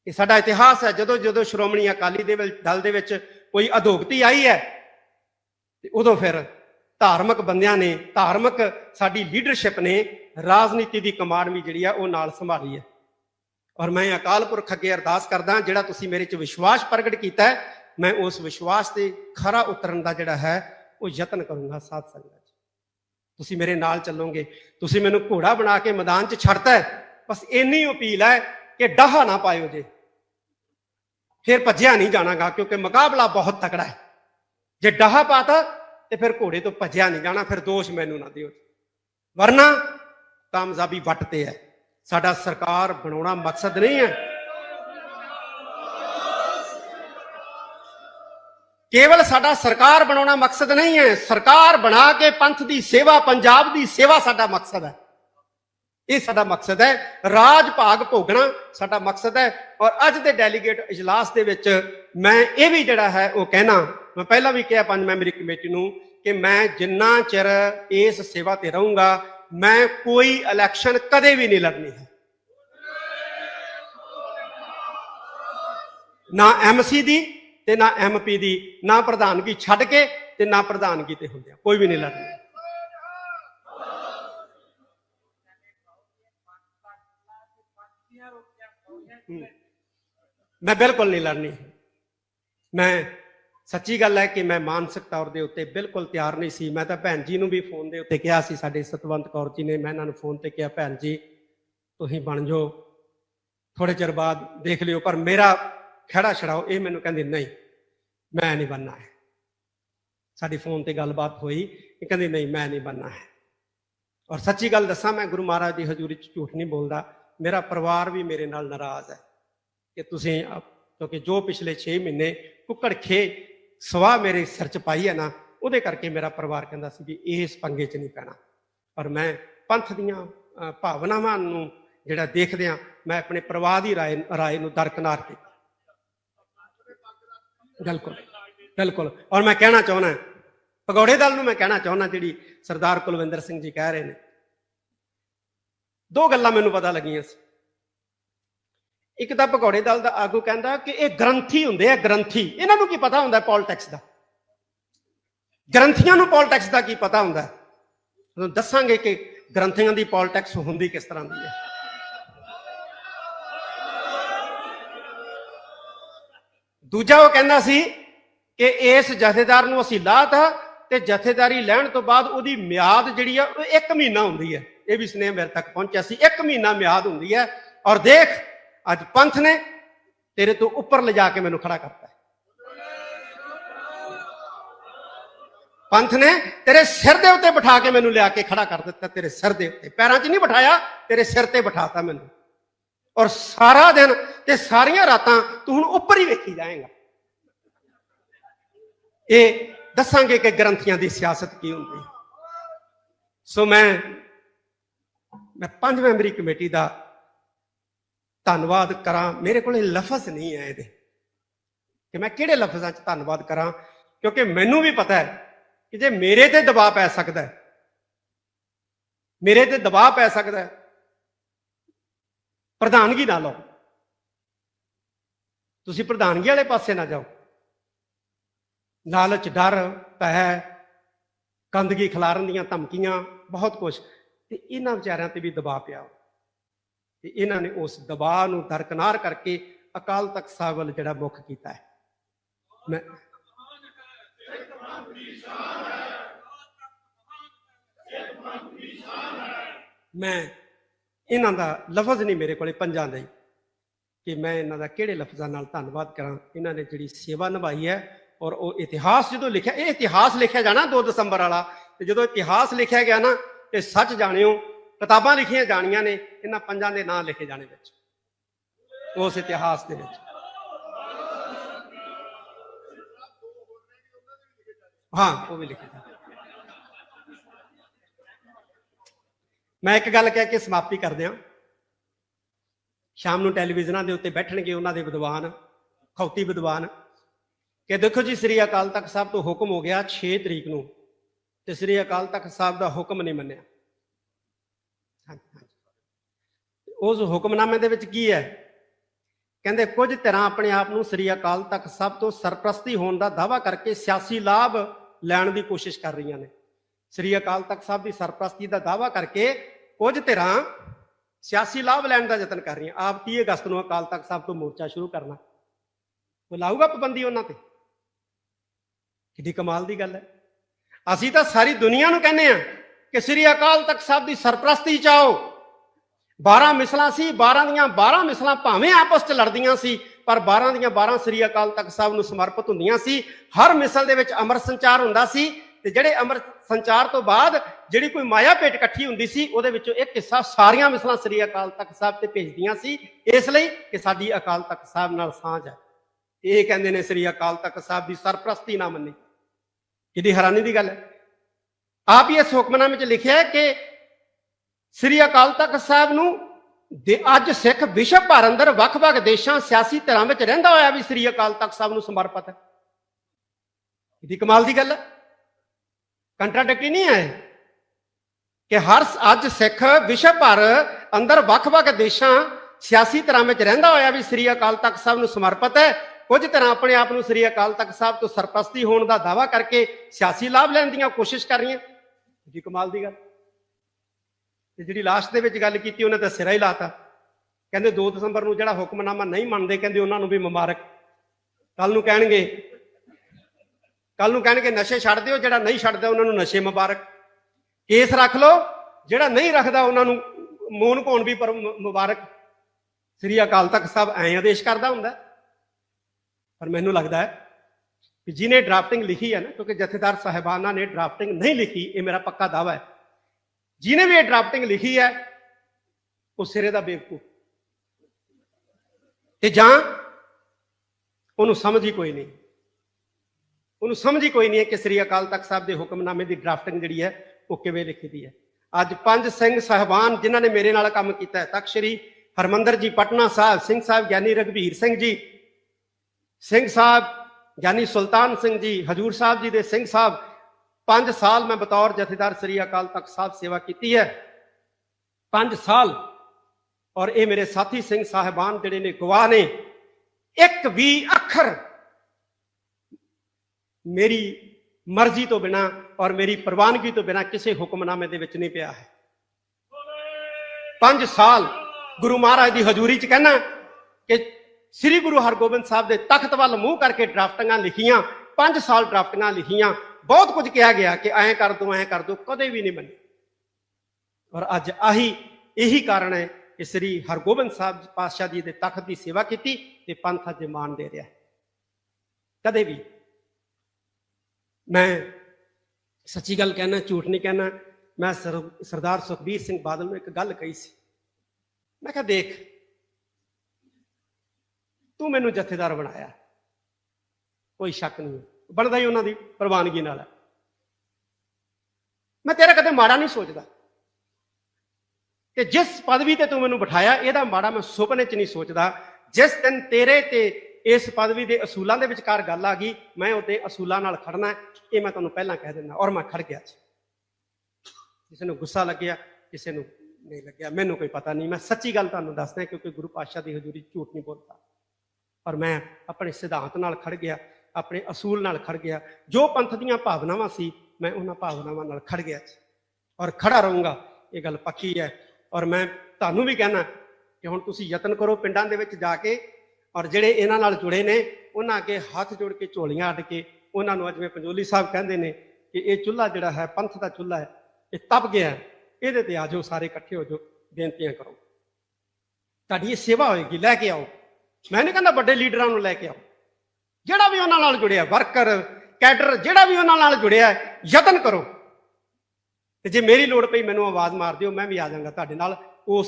ਇਹ ਸਾਡਾ ਇਤਿਹਾਸ ਹੈ, ਜਦੋਂ ਜਦੋਂ ਸ਼੍ਰੋਮਣੀ ਅਕਾਲੀ ਦੇ ਦਲ ਦੇ ਵਿੱਚ ਕੋਈ ਅਧੋਗਤੀ ਆਈ ਹੈ, ਤੇ ਉਦੋਂ ਫਿਰ ਧਾਰਮਿਕ ਬੰਦਿਆਂ ਨੇ, ਧਾਰਮਿਕ ਸਾਡੀ ਲੀਡਰਸ਼ਿਪ ਨੇ ਰਾਜਨੀਤੀ ਦੀ ਕਮਾਂਡ ਵੀ ਜਿਹੜੀ ਆ, ਉਹ ਨਾਲ ਸੰਭਾਲੀ ਹੈ। ਔਰ ਮੈਂ ਅਕਾਲ ਪੁਰਖ ਅੱਗੇ ਅਰਦਾਸ ਕਰਦਾ, ਜਿਹੜਾ ਤੁਸੀਂ ਮੇਰੇ 'ਚ ਵਿਸ਼ਵਾਸ ਪ੍ਰਗਟ ਕੀਤਾ ਮੈਂ ਉਸ ਵਿਸ਼ਵਾਸ ਤੇ ਖਰਾ ਉਤਰਨ ਦਾ ਜਿਹੜਾ ਹੈ, ਉਹ ਯਤਨ ਕਰੂੰਗਾ ਸਾਧ ਸੰਗਤ 'ਚ ਤੁਸੀਂ ਮੇਰੇ ਨਾਲ ਚੱਲੋਗੇ, ਤੁਸੀਂ ਮੈਨੂੰ ਘੋੜਾ ਬਣਾ ਕੇ ਮੈਦਾਨ 'ਚ ਛੱਡਤਾ ਹੈ, ਬਸ ਇੰਨੀ ਅਪੀਲ ਹੈ ਕਿ ਡਾਹਾ ਨਾ ਪਾਇਓ ਜੇ। ਫਿਰ ਭੱਜਿਆ ਨਹੀਂ ਜਾਣਾਗਾ, ਕਿਉਂਕਿ ਮੁਕਾਬਲਾ ਬਹੁਤ ਤਕੜਾ ਹੈ। ਜੇ ਡਾਹਾ ਪਾਤਾ, ਤੇ ਫਿਰ ਘੋੜੇ ਤੋਂ ਭੱਜਿਆ ਨਹੀਂ ਜਾਣਾ, ਫਿਰ ਦੋਸ਼ ਮੈਨੂੰ ਨਾ ਦਿਓ ਵਰਨਾ ਕਾਮਯਾਬੀ ਵੱਟ ਤੇ ਹੈ। ਸਾਡਾ ਸਰਕਾਰ ਬਣਾਉਣਾ ਮਕਸਦ ਨਹੀਂ ਹੈ। ਕੇਵਲ ਸਾਡਾ ਸਰਕਾਰ ਬਣਾਉਣਾ ਮਕਸਦ ਨਹੀਂ ਹੈ। ਸਰਕਾਰ ਬਣਾ ਕੇ ਪੰਥ ਦੀ ਸੇਵਾ, ਪੰਜਾਬ ਦੀ ਸੇਵਾ ਸਾਡਾ ਮਕਸਦ ਹੈ। ਇਹ ਸਾਡਾ ਮਕਸਦ ਹੈ। ਰਾਜ ਭਾਗ ਭੋਗਣਾ ਸਾਡਾ ਮਕਸਦ ਹੈ। ਔਰ ਅੱਜ ਦੇ ਡੈਲੀਗੇਟ ਇਜਲਾਸ ਦੇ ਵਿੱਚ ਮੈਂ ਇਹ ਵੀ ਜਿਹੜਾ ਹੈ ਉਹ ਕਹਿਣਾ, ਮੈਂ ਪਹਿਲਾਂ ਵੀ ਕਿਹਾ ਪੰਜ ਮੈਂਬਰੀ ਕਮੇਟੀ ਨੂੰ ਕਿ ਮੈਂ ਜਿੰਨਾ ਚਿਰ ਇਸ ਸੇਵਾ ਤੇ ਰਹੂੰਗਾ, ਮੈਂ ਕੋਈ ਇਲੈਕਸ਼ਨ ਕਦੇ ਵੀ ਨਹੀਂ ਲੜਨੀ ਹੈ। ਨਾ ਐਮਸੀ ਦੀ ਤੇ ਨਾ ਐਮਪੀ ਦੀ, ਨਾ ਪ੍ਰਧਾਨਗੀ ਛੱਡ ਕੇ ਤੇ ਨਾ ਪ੍ਰਧਾਨਗੀ ਤੇ ਹੁੰਦਿਆਂ ਕੋਈ ਵੀ ਨਹੀਂ ਲੜਨੀ ਮੈਂ ਬਿਲਕੁਲ ਨਹੀਂ ਲੜਨੀ। ਮੈਂ ਸੱਚੀ ਗੱਲ ਹੈ ਕਿ ਮੈਂ ਮਾਨਸਿਕ ਤੌਰ ਦੇ ਉੱਤੇ ਬਿਲਕੁਲ ਤਿਆਰ ਨਹੀਂ ਸੀ। ਮੈਂ ਤਾਂ ਭੈਣ ਜੀ ਨੂੰ ਵੀ ਫੋਨ ਦੇ ਉੱਤੇ ਕਿਹਾ ਸੀ, ਸਾਡੇ ਸਤਵੰਤ ਕੌਰ ਜੀ ਨੇ, ਮੈਂ ਇਹਨਾਂ ਨੂੰ ਫੋਨ ਤੇ ਕਿਹਾ, ਭੈਣ ਜੀ, ਤੁਸੀਂ ਬਣ ਜਾਓ। ਥੋੜੇ ਚਿਰ ਬਾਅਦ ਦੇਖ ਲਿਓ, ਪਰ ਮੇਰਾ ਖੜਾ ਛੜਾਓ, ਇਹ ਮੈਨੂੰ ਕਹਿੰਦੇ, ਨਹੀਂ, ਮੈਂ ਨਹੀਂ ਬੰਨਾ ਹੈ ਸਾਡੀ ਫੋਨ ਤੇ ਗੱਲਬਾਤ ਹੋਈ, ਇਹ ਕਹਿੰਦੇ, ਨਹੀਂ, ਮੈਂ ਨਹੀਂ ਬੰਨਾ ਹੈ ਔਰ ਸੱਚੀ ਗੱਲ ਦੱਸਾਂ, ਮੈਂ ਗੁਰੂ ਮਹਾਰਾਜ ਦੀ ਹਜ਼ੂਰੀ 'ਚ ਝੂਠ ਨਹੀਂ ਬੋਲਦਾ, ਮੇਰਾ ਪਰਿਵਾਰ ਵੀ ਮੇਰੇ ਨਾਲ ਨਾਰਾਜ਼ ਹੈ ਕਿ ਤੁਸੀਂ ਕਿਉਂਕਿ ਜੋ ਪਿਛਲੇ 6 ਮਹੀਨੇ ਕੁੱਕੜ ਖੇ ਸਵਾ ਮੇਰੇ ਸਿਰ 'ਚ ਪਾਈ ਹੈ ਨਾ, ਉਹਦੇ ਕਰਕੇ ਮੇਰਾ ਪਰਿਵਾਰ ਕਹਿੰਦਾ ਸੀ ਵੀ ਇਸ ਪੰਗੇ 'ਚ ਨਹੀਂ ਪੈਣਾ। ਪਰ ਮੈਂ ਪੰਥ ਦੀਆਂ ਭਾਵਨਾਵਾਂ ਨੂੰ ਜਿਹੜਾ ਦੇਖਦਿਆਂ ਮੈਂ ਆਪਣੇ ਪਰਿਵਾਰ ਦੀ ਰਾਏ ਰਾਏ ਨੂੰ ਦਰਕਨਾਰ ਕੀਤਾ। ਬਿਲਕੁਲ ਬਿਲਕੁਲ। ਔਰ ਮੈਂ ਕਹਿਣਾ ਚਾਹੁੰਦਾ ਪਗੌੜੇ ਦਲ ਨੂੰ ਮੈਂ ਕਹਿਣਾ ਚਾਹੁੰਦਾ ਜਿਹੜੀ ਸਰਦਾਰ ਕੁਲਵਿੰਦਰ ਸਿੰਘ ਜੀ ਕਹਿ ਰਹੇ ਨੇ। ਦੋ ਗੱਲਾਂ ਮੈਨੂੰ ਪਤਾ ਲੱਗੀਆਂ ਸੀ। ਇੱਕ ਤਾਂ ਪਕੌੜੇ ਦਲ ਦਾ ਆਗੂ ਕਹਿੰਦਾ ਕਿ ਇਹ ਗ੍ਰੰਥੀ ਹੁੰਦੇ ਆ, ਗ੍ਰੰਥੀ। ਇਹਨਾਂ ਨੂੰ ਕੀ ਪਤਾ ਹੁੰਦਾ ਪੋਲਿਟਿਕਸ ਦਾ? ਗ੍ਰੰਥੀਆਂ ਨੂੰ ਪੋਲਿਟਿਕਸ ਦਾ ਕੀ ਪਤਾ ਹੁੰਦਾ? ਤੁਹਾਨੂੰ ਦੱਸਾਂਗੇ ਕਿ ਗ੍ਰੰਥੀਆਂ ਦੀ ਪੋਲਿਟਿਕਸ ਹੁੰਦੀ ਕਿਸ ਤਰ੍ਹਾਂ ਦੀ ਹੈ। ਦੂਜਾ ਉਹ ਕਹਿੰਦਾ ਸੀ ਕਿ ਇਸ ਜਥੇਦਾਰ ਨੂੰ ਅਸੀਂ ਲਾਤਾ ਤੇ ਜਥੇਦਾਰੀ ਲੈਣ ਤੋਂ ਬਾਅਦ ਉਹਦੀ ਮਿਆਦ ਜਿਹੜੀ ਆ, ਉਹ 1 ਮਹੀਨਾ ਹੁੰਦੀ ਹੈ। ਇਹ ਵੀ ਸਨੇਹ ਮੇਰੇ ਤੱਕ ਪਹੁੰਚਿਆ ਸੀ। 1 ਮਹੀਨਾ ਮਿਆਦ ਹੁੰਦੀ ਹੈ। ਔਰ ਦੇਖ, ਅੱਜ ਪੰਥ ਨੇ ਤੇਰੇ ਤੋਂ ਉੱਪਰ ਲਿਜਾ ਕੇ ਮੈਨੂੰ ਖੜਾ ਕਰਤਾ ਪੰਥ ਨੇ ਤੇਰੇ ਸਿਰ ਦੇ ਉੱਤੇ ਬਿਠਾ ਕੇ ਮੈਨੂੰ ਲਿਆ ਕੇ ਖੜਾ ਕਰ ਦਿੱਤਾ। ਤੇਰੇ ਸਿਰ ਦੇ ਉੱਤੇ। ਪੈਰਾਂ 'ਚ ਨਹੀਂ ਬਿਠਾਇਆ, ਤੇਰੇ ਸਿਰ ਤੇ ਬਿਠਾਤਾ ਮੈਨੂੰ। ਔਰ ਸਾਰਾ ਦਿਨ ਤੇ ਸਾਰੀਆਂ ਰਾਤਾਂ ਤੂੰ ਹੁਣ ਉੱਪਰ ਹੀ ਵੇਖੀ ਜਾਏਗਾ। ਇਹ ਦੱਸਾਂਗੇ ਕਿ ਗ੍ਰੰਥੀਆਂ ਦੀ ਸਿਆਸਤ ਕੀ ਹੁੰਦੀ ਸੋ ਮੈਂ ਮੈਂ ਪੰਜ ਮੈਂਬਰੀ ਕਮੇਟੀ ਦਾ ਧੰਨਵਾਦ ਕਰਾਂ। ਮੇਰੇ ਕੋਲੇ ਲਫ਼ਜ਼ ਨਹੀਂ ਹੈ ਇਹਦੇ। ਕਿ ਮੈਂ ਕਿਹੜੇ ਲਫ਼ਜ਼ਾਂ 'ਚ ਧੰਨਵਾਦ ਕਰਾਂ? ਕਿਉਂਕਿ ਮੈਨੂੰ ਵੀ ਪਤਾ ਹੈ ਕਿ ਜੇ ਮੇਰੇ ਤੇ ਦਬਾਅ ਪੈ ਸਕਦਾ ਹੈ, ਮੇਰੇ ਤੇ ਦਬਾਅ ਪੈ ਸਕਦਾ ਹੈ ਪ੍ਰਧਾਨਗੀ ਨਾ ਲਓ। ਤੁਸੀਂ ਪ੍ਰਧਾਨਗੀ ਵਾਲੇ ਪਾਸੇ ਨਾ ਜਾਓ। ਲਾਲਚ, ਡਰ, ਭੈ ਗੰਦਗੀ ਖਿਲਾਰਨ ਦੀਆਂ ਧਮਕੀਆਂ, ਬਹੁਤ ਕੁਝ ਤੇ ਇਹਨਾਂ ਵਿਚਾਰਿਆਂ ਤੇ ਵੀ ਦਬਾਅ ਪਿਆ। ਤੇ ਇਹਨਾਂ ਨੇ ਉਸ ਦਬਾਅ ਨੂੰ ਦਰਕਨਾਰ ਕਰਕੇ ਅਕਾਲ ਤਖਤ ਸਾਹਿਬ ਵੱਲ ਜਿਹੜਾ ਮੁੱਖ ਕੀਤਾ ਹੈ। ਮੈਂ ਮੈਂ ਇਹਨਾਂ ਦਾ ਲਫ਼ਜ਼ ਨਹੀਂ ਮੇਰੇ ਕੋਲੇ ਪੰਜਾਂ ਦਾ ਹੀ। ਕਿ ਮੈਂ ਇਹਨਾਂ ਦਾ ਕਿਹੜੇ ਲਫ਼ਜ਼ਾਂ ਨਾਲ ਧੰਨਵਾਦ ਕਰਾਂ? ਇਹਨਾਂ ਨੇ ਜਿਹੜੀ ਸੇਵਾ ਨਿਭਾਈ ਹੈ ਔਰ ਉਹ ਇਤਿਹਾਸ ਜਦੋਂ ਲਿਖਿਆ, ਇਹ ਇਤਿਹਾਸ ਲਿਖਿਆ ਜਾਣਾ 2 ਦਸੰਬਰ ਵਾਲਾ। ਤੇ ਜਦੋਂ ਇਤਿਹਾਸ ਲਿਖਿਆ ਗਿਆ ਨਾ, ਤੇ ਸੱਚ ਜਾਣਿਓ, ਕਿਤਾਬਾਂ ਲਿਖੀਆਂ ਜਾਣੀਆਂ ਨੇ, ਇਹਨਾਂ ਪੰਜਾਂ ਦੇ ਨਾਂ ਲਿਖੇ ਜਾਣੇ ਵਿੱਚ। ਉਸ ਇਤਿਹਾਸ ਦੇ ਵਿੱਚ। ਹਾਂ, ਉਹ ਵੀ ਲਿਖੇ ਮੈਂ ਇੱਕ ਗੱਲ ਕਹਿ ਕੇ ਸਮਾਪਤੀ ਕਰਦੇ ਹਾਂ। ਸ਼ਾਮ ਨੂੰ ਟੈਲੀਵਿਜ਼ਨਾਂ ਦੇ ਉੱਤੇ ਬੈਠਣਗੇ ਉਹਨਾਂ ਦੇ ਵਿਦਵਾਨ, ਖੌਤੀ ਵਿਦਵਾਨ ਕਿ ਦੇਖੋ ਜੀ, ਸ੍ਰੀ ਅਕਾਲ ਤਖਤ ਸਾਹਿਬ ਤੋਂ ਹੁਕਮ ਹੋ ਗਿਆ 6 ਤਰੀਕ ਨੂੰ ਤੇ ਸ੍ਰੀ ਅਕਾਲ ਤਖਤ ਸਾਹਿਬ ਦਾ ਹੁਕਮ ਨਹੀਂ ਮੰਨਿਆ। ਉਸ ਹੁਕਮਨਾਮੇ ਦੇ ਵਿੱਚ ਕੀ ਹੈ? ਕਹਿੰਦੇ ਕੁਝ ਧਿਰਾਂ ਆਪਣੇ ਆਪ ਨੂੰ ਸ੍ਰੀ ਅਕਾਲ ਤਖਤ ਸਾਹਿਬ ਤੋਂ ਸਰਪ੍ਰਸਤੀ ਹੋਣ ਦਾ ਦਾਵਾ ਕਰਕੇ ਸਿਆਸੀ ਲਾਭ ਲੈਣ ਦੀ ਕੋਸ਼ਿਸ਼ ਕਰ ਰਹੀਆਂ ਨੇ। ਸ੍ਰੀ ਅਕਾਲ ਤਖਤ ਸਾਹਿਬ ਦੀ ਸਰਪ੍ਰਸਤੀ ਦਾ ਦਾਵਾ ਕਰਕੇ ਕੁਝ ਧਿਰਾਂ ਸਿਆਸੀ ਲਾਭ ਲੈਣ ਦਾ ਯਤਨ ਕਰ ਰਹੀਆਂ। ਆਪ 30 ਅਗਸਤ ਨੂੰ ਅਕਾਲ ਤਖਤ ਸਾਹਿਬ ਤੋਂ ਮੋਰਚਾ ਸ਼ੁਰੂ ਕਰਨਾ। ਉਹ ਲਾਊਗਾ ਪਾਬੰਦੀ ਉਹਨਾਂ ਤੇ? ਕਿੱਡੀ ਕਮਾਲ ਦੀ ਗੱਲ ਹੈ। ਅਸੀਂ ਤਾਂ ਸਾਰੀ ਦੁਨੀਆ ਨੂੰ ਕਹਿੰਦੇ ਆ ਕਿ ਸ੍ਰੀ ਅਕਾਲ ਤਖਤ ਸਾਹਿਬ ਦੀ ਸਰਪ੍ਰਸਤੀ ਚਾਓ 12 ਮਿਸਲਾਂ ਸੀ 12 ਦੀਆਂ 12 ਮਿਸਲਾਂ ਭਾਵੇਂ ਆਪਸ 'ਚ ਲੜਦੀਆਂ ਸੀ, ਪਰ 12 ਦੀਆਂ 12 ਸ੍ਰੀ ਅਕਾਲ ਤਖਤ ਸਾਹਿਬ ਨੂੰ ਸਮਰਪਿਤ ਹੁੰਦੀਆਂ ਸੀ। ਹਰ ਮਿਸਲ ਦੇ ਵਿੱਚ ਅਮਰ ਸੰਚਾਰ ਹੁੰਦਾ ਸੀ ਤੇ ਜਿਹੜੇ ਅਮਰ ਸੰਚਾਰ ਤੋਂ ਬਾਅਦ ਜਿਹੜੀ ਕੋਈ ਮਾਇਆ ਭੇਟ ਇਕੱਠੀ ਹੁੰਦੀ ਸੀ, ਉਹਦੇ ਵਿੱਚੋਂ ਇੱਕ ਹਿੱਸਾ ਸਾਰੀਆਂ ਮਿਸਲਾਂ ਸ੍ਰੀ ਅਕਾਲ ਤਖਤ ਸਾਹਿਬ ਤੇ ਭੇਜਦੀਆਂ ਸੀ। ਇਸ ਲਈ ਕਿ ਸਾਡੀ ਅਕਾਲ ਤਖਤ ਸਾਹਿਬ ਨਾਲ ਸਾਂਝ ਹੈ। ਇਹ ਕਹਿੰਦੇ ਨੇ ਸ੍ਰੀ ਅਕਾਲ ਤਖਤ ਸਾਹਿਬ ਦੀ ਸਰਪ੍ਰਸਤੀ ਨਾ ਮੰਨੀ। ਇਹਦੀ ਹੈਰਾਨੀ ਦੀ ਗੱਲ ਹੈ? ਆਪ ਹੀ ਇਸ ਹੁਕਮਨਾਮੇ ਵਿੱਚ ਲਿਖਿਆ ਹੈ ਕਿ ਸ੍ਰੀ ਅਕਾਲ ਤਖਤ ਸਾਹਿਬ ਨੂੰ ਦੇ ਅੱਜ ਸਿੱਖ ਵਿਸ਼ਵ ਭਰ ਅੰਦਰ ਵੱਖ-ਵੱਖ ਦੇਸ਼ਾਂ, ਸਿਆਸੀ ਧਿਰਾਂ ਵਿੱਚ ਰਹਿੰਦਾ ਹੋਇਆ ਵੀ ਸ੍ਰੀ ਅਕਾਲ ਤਖਤ ਸਾਹਿਬ ਨੂੰ ਸਮਰਪਿਤ ਹੈ। ਇਹਦੀ ਕਮਾਲ ਦੀ ਗੱਲ ਹੈ? ਕੰਟਰਾਡਿਕਟੀ ਨਹੀਂ ਹੈ ਕਿ ਹਰ ਅੱਜ ਸਿੱਖ ਵਿਸ਼ਵ ਭਰ ਅੰਦਰ ਵੱਖ-ਵੱਖ ਦੇਸ਼ਾਂ ਸਿਆਸੀ ਧਿਰਾਂ ਵਿੱਚ ਰਹਿੰਦਾ ਹੋਇਆ ਵੀ ਸ੍ਰੀ ਅਕਾਲ ਤਖਤ ਸਾਹਿਬ ਨੂੰ ਸਮਰਪਿਤ ਹੈ। ਕੁਝ ਤਰ੍ਹਾਂ ਆਪਣੇ ਆਪ ਨੂੰ ਸ੍ਰੀ ਅਕਾਲ ਤਖਤ ਸਾਹਿਬ ਤੋਂ ਸਰਪ੍ਰਸਤੀ ਹੋਣ ਦਾ ਦਾਵਾ ਕਰਕੇ ਸਿਆਸੀ ਲਾਭ ਲੈਣ ਦੀਆਂ ਕੋਸ਼ਿਸ਼ ਕਰ ਰਹੀਆਂ। ਜੀ ਕਮਾਲ ਦੀ ਗੱਲ। ਤੇ ਜਿਹੜੀ ਲਾਸਟ ਦੇ ਵਿੱਚ ਗੱਲ ਕੀਤੀ, ਉਹਨਾਂ ਦਾ ਸਿਰਾ ਹੀ ਲਾਤਾ। ਕਹਿੰਦੇ 2 ਦਸੰਬਰ ਨੂੰ ਜਿਹੜਾ ਹੁਕਮਨਾਮਾ ਨਹੀਂ ਮੰਨਦੇ, ਕਹਿੰਦੇ ਉਹਨਾਂ ਨੂੰ ਵੀ ਮੁਬਾਰਕ। ਕੱਲ ਨੂੰ ਕਹਿਣਗੇ ਕੱਲ ਨੂੰ ਕਹਿਣਗੇ ਨਸ਼ੇ ਛੱਡ ਦਿਓ, ਜਿਹੜਾ ਨਹੀਂ ਛੱਡਦਾ ਉਹਨਾਂ ਨੂੰ ਨਸ਼ੇ ਮੁਬਾਰਕ। ਕੇਸ ਰੱਖ ਲਓ, ਜਿਹੜਾ ਨਹੀਂ ਰੱਖਦਾ ਉਹਨਾਂ ਨੂੰ ਮੂਨ ਪਾਉਣ ਵੀ ਪਰ ਮੁਬਾਰਕ। ਸ੍ਰੀ ਅਕਾਲ ਤਖਤ ਸਾਹਿਬ ਐਂ ਆਦੇਸ਼ ਕਰਦਾ ਹੁੰਦਾ। ਪਰ ਮੈਨੂੰ ਲੱਗਦਾ ਹੈ ਕਿ ਜਿਹਨੇ ਡਰਾਫਟਿੰਗ ਲਿਖੀ ਹੈ ਨਾ, ਕਿਉਂਕਿ ਜਥੇਦਾਰ ਸਾਹਿਬਾਨਾਂ ਨੇ ਡਰਾਫਟਿੰਗ ਨਹੀਂ ਲਿਖੀ, ਇਹ ਮੇਰਾ ਪੱਕਾ ਦਾਵਾ ਹੈ। ਜਿਹਨੇ ਵੀ ਇਹ ਡਰਾਫਟਿੰਗ ਲਿਖੀ ਹੈ, ਉਹ ਸਿਰੇ ਦਾ ਬੇਵਕੂਫ। ਤੇ ਜਾਂ ਉਹਨੂੰ ਸਮਝ ਹੀ ਕੋਈ ਨਹੀਂ। ਉਹਨੂੰ ਸਮਝ ਹੀ ਕੋਈ ਨਹੀਂ ਹੈ ਕਿ ਸ੍ਰੀ ਅਕਾਲ ਤਖਤ ਸਾਹਿਬ ਦੇ ਹੁਕਮਨਾਮੇ ਦੀ ਡਰਾਫਟਿੰਗ ਜਿਹੜੀ ਹੈ ਉਹ ਕਿਵੇਂ ਲਿਖੀ ਦੀ ਹੈ। ਅੱਜ ਪੰਜ ਸਿੰਘ ਸਾਹਿਬਾਨ ਜਿਨ੍ਹਾਂ ਨੇ ਮੇਰੇ ਨਾਲ ਕੰਮ ਕੀਤਾ ਹੈ, ਤਖਤ ਸ੍ਰੀ ਹਰਮੰਦਰ ਜੀ, ਪਟਨਾ ਸਾਹਿਬ, ਸਿੰਘ ਸਾਹਿਬ ਗਿਆਨੀ ਰਘਬੀਰ ਸਿੰਘ ਜੀ, ਸਿੰਘ ਸਾਹਿਬ ਗਿਆਨੀ ਸੁਲਤਾਨ ਸਿੰਘ ਜੀ, ਹਜੂਰ ਸਾਹਿਬ ਜੀ ਦੇ ਸਿੰਘ ਸਾਹਿਬ 5 ਸਾਲ ਮੈਂ ਬਤੌਰ ਜਥੇਦਾਰ ਸ੍ਰੀ ਅਕਾਲ ਤਖਤ ਸਾਹਿਬ ਸੇਵਾ ਕੀਤੀ ਹੈ। 5 ਸਾਲ ਔਰ ਇਹ ਮੇਰੇ ਸਾਥੀ ਸਿੰਘ ਸਾਹਿਬਾਨ ਜਿਹੜੇ ਨੇ, ਗਵਾਹ ਨੇ, ਇੱਕ ਵੀ ਅੱਖਰ ਮੇਰੀ ਮਰਜ਼ੀ ਤੋਂ ਬਿਨਾ ਔਰ ਮੇਰੀ ਪ੍ਰਵਾਨਗੀ ਤੋਂ ਬਿਨਾ ਕਿਸੇ ਹੁਕਮਨਾਮੇ ਦੇ ਵਿੱਚ ਨਹੀਂ ਪਿਆ ਹੈ। 5 ਸਾਲ ਗੁਰੂ ਮਹਾਰਾਜ ਦੀ ਹਜ਼ੂਰੀ 'ਚ ਕਹਿਣਾ ਕਿ ਸ੍ਰੀ ਗੁਰੂ ਹਰਗੋਬਿੰਦ ਸਾਹਿਬ ਦੇ ਤਖਤ ਵੱਲ ਮੂੰਹ ਕਰਕੇ ਡਰਾਫਟਾਂ ਲਿਖੀਆਂ 5 ਸਾਲ ਡਰਾਫਟਾਂ ਲਿਖੀਆਂ, ਬਹੁਤ ਕੁਝ ਕਿਹਾ ਗਿਆ ਕਿ ਐਂ ਕਰ ਦੋ ਐਂ ਕਰ ਦੋ ਕਦੇ ਵੀ ਨਹੀਂ ਮੰਨੀ। ਔਰ ਅੱਜ ਆਹੀ, ਇਹੀ ਕਾਰਨ ਹੈ ਕਿ ਸ੍ਰੀ ਹਰਗੋਬਿੰਦ ਸਾਹਿਬ ਪਾਤਸ਼ਾਹ ਜੀ ਦੇ ਤਖਤ ਦੀ ਸੇਵਾ ਕੀਤੀ ਤੇ ਪੰਥ ਅੱਜ ਮਾਣ ਦੇ ਰਿਹਾ ਕਦੇ ਵੀ ਮੈਂ ਸੱਚੀ ਗੱਲ ਕਹਿਣਾ, ਝੂਠ ਨਹੀਂ ਕਹਿਣਾ, ਮੈਂ ਸਰ- ਸਰਦਾਰ ਸੁਖਬੀਰ ਸਿੰਘ ਬਾਦਲ ਨੂੰ ਇੱਕ ਗੱਲ ਕਹੀ ਸੀ। ਮੈਂ ਕਿਹਾ, ਦੇਖ, ਤੂੰ ਮੈਨੂੰ ਜਥੇਦਾਰ ਬਣਾਇਆ। ਕੋਈ ਸ਼ੱਕ ਨਹੀਂ। ਬਣਦਾ ਹੀ ਉਹਨਾਂ ਦੀ ਪ੍ਰਵਾਨਗੀ ਨਾਲ ਹੈ। ਮੈਂ ਤੇਰਾ ਕਦੇ ਮਾੜਾ ਨਹੀਂ ਸੋਚਦਾ। ਕਿ ਜਿਸ ਪਦਵੀ ਤੇ ਤੂੰ ਮੈਨੂੰ ਬਿਠਾਇਆ, ਇਹਦਾ ਮਾੜਾ ਮੈਂ ਸੁਪਨੇ 'ਚ ਨਹੀਂ ਸੋਚਦਾ। ਜਿਸ ਦਿਨ ਤੇਰੇ ਤੇ ਇਸ ਪਦਵੀ ਦੇ ਅਸੂਲਾਂ ਦੇ ਵਿਚਕਾਰ ਗੱਲ ਆ ਗਈ, ਮੈਂ ਉਹਦੇ ਅਸੂਲਾਂ ਨਾਲ ਖੜਨਾ ਇਹ ਮੈਂ ਤੁਹਾਨੂੰ ਪਹਿਲਾਂ ਕਹਿ ਦਿੰਦਾ ਔਰ ਮੈਂ ਖੜ ਗਿਆ ਸੀ। ਕਿਸੇ ਨੂੰ ਗੁੱਸਾ ਲੱਗਿਆ, ਕਿਸੇ ਨੂੰ ਨਹੀਂ ਲੱਗਿਆ, ਮੈਨੂੰ ਕੋਈ ਪਤਾ ਨਹੀਂ, ਮੈਂ ਸੱਚੀ ਗੱਲ ਤੁਹਾਨੂੰ ਦੱਸਦਾ ਕਿਉਂਕਿ ਗੁਰੂ ਪਾਤਸ਼ਾਹ ਦੀ ਹਜ਼ੂਰੀ ਝੂਠ ਨਹੀਂ ਬੋਲਦਾ। ਔਰ ਮੈਂ ਆਪਣੇ ਸਿਧਾਂਤ ਨਾਲ ਖੜ ਗਿਆ, ਆਪਣੇ ਅਸੂਲ ਨਾਲ ਖੜ ਗਿਆ, ਜੋ ਪੰਥ ਦੀਆਂ ਭਾਵਨਾਵਾਂ ਸੀ, ਮੈਂ ਉਹਨਾਂ ਭਾਵਨਾਵਾਂ ਨਾਲ ਖੜ ਗਿਆ ਸੀ। ਔਰ ਖੜਾ ਰਹੂੰਗਾ, ਇਹ ਗੱਲ ਪੱਕੀ ਹੈ। ਔਰ ਮੈਂ ਤੁਹਾਨੂੰ ਵੀ ਕਹਿਣਾ ਕਿ ਹੁਣ ਤੁਸੀਂ ਯਤਨ ਕਰੋ ਪਿੰਡਾਂ ਦੇ ਵਿੱਚ ਜਾ ਕੇ ਔਰ ਜਿਹੜੇ ਇਹਨਾਂ ਨਾਲ ਜੁੜੇ ਨੇ, ਉਹਨਾਂ ਅੱਗੇ ਹੱਥ ਜੋੜ ਕੇ ਝੋਲੀਆਂ ਅੱਡ ਕੇ ਉਹਨਾਂ ਨੂੰ ਜਿਵੇਂ ਪੰਜੋਲੀ ਸਾਹਿਬ ਕਹਿੰਦੇ ਨੇ ਕਿ ਇਹ ਚੁੱਲ੍ਹਾ ਜਿਹੜਾ ਹੈ, ਪੰਥ ਦਾ ਚੁੱਲ੍ਹਾ ਹੈ, ਇਹ ਤਪ ਗਿਆ ਇਹਦੇ ਤੇ ਆ ਜਾਓ ਸਾਰੇ ਇਕੱਠੇ ਹੋ ਜਾਓ, ਬੇਨਤੀਆਂ ਕਰੋ। ਤੁਹਾਡੀ ਇਹ ਸੇਵਾ ਹੋਏਗੀ, ਲੈ ਕੇ ਆਓ। ਮੈਂ ਨਹੀਂ ਕਹਿੰਦਾ ਵੱਡੇ ਲੀਡਰਾਂ ਨੂੰ ਲੈ ਕੇ ਆਓ। ਜਿਹੜਾ ਵੀ ਉਹਨਾਂ ਨਾਲ ਜੁੜਿਆ, ਵਰਕਰ, ਕੈਡਰ, ਜਿਹੜਾ ਵੀ ਉਹਨਾਂ ਨਾਲ ਜੁੜਿਆ, ਯਤਨ ਕਰੋ। ਤੇ ਜੇ ਮੇਰੀ ਲੋੜ ਪਈ, ਮੈਨੂੰ ਆਵਾਜ਼ ਮਾਰ ਦਿਓ, ਮੈਂ ਵੀ ਆ ਜਾਵਾਂਗਾ ਤੁਹਾਡੇ ਨਾਲ। ਉਸ